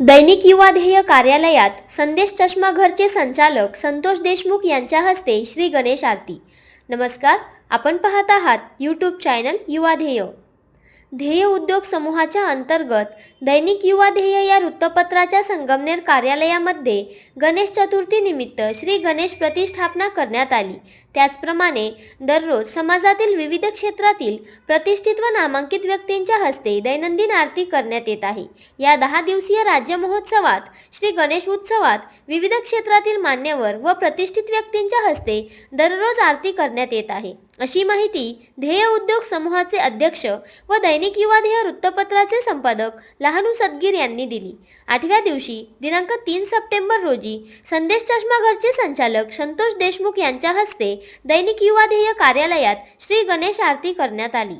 दैनिक युवा ध्येय कार्यालयात संदेश चष्मा घरचे संचालक संतोष देशमुख यांच्या हस्ते श्री गणेश आरती. नमस्कार आपण पाहत आहात यूट्यूब चॅनल युवा ध्येय. ध्येय उद्योग समूहाच्या अंतर्गत दैनिक युवा ध्येय या वृत्तपत्राच्या संगमनेर कार्यालयामध्ये गणेश चतुर्थी निमित्त श्री गणेश प्रतिष्ठापना करण्यात आली. त्याचप्रमाणे दररोज समाजातील विविध क्षेत्रातील प्रतिष्ठित व नामांकित व्यक्तींच्या हस्ते दैनंदिन आरती करण्यात येत आहे. या दहा दिवसीय राज्य महोत्सवात श्री गणेश उत्सवात विविध क्षेत्रातील मान्यवर व प्रतिष्ठित व्यक्तींच्या हस्ते दररोज आरती करण्यात येत आहे. अशी माहिती ध्येय उद्योग समूहाचे अध्यक्ष व दैनिक युवा ध्येय वृत्तपत्राचे संपादक लहानू सदगीर यांनी दिली. आठव्या दिवशी दिनांक तीन सप्टेंबर रोजी संदेश चष्मा घरचे संचालक संतोष देशमुख यांच्या हस्ते दैनिक युवा ध्येय कार्यालयात श्री गणेश आरती करण्यात आली.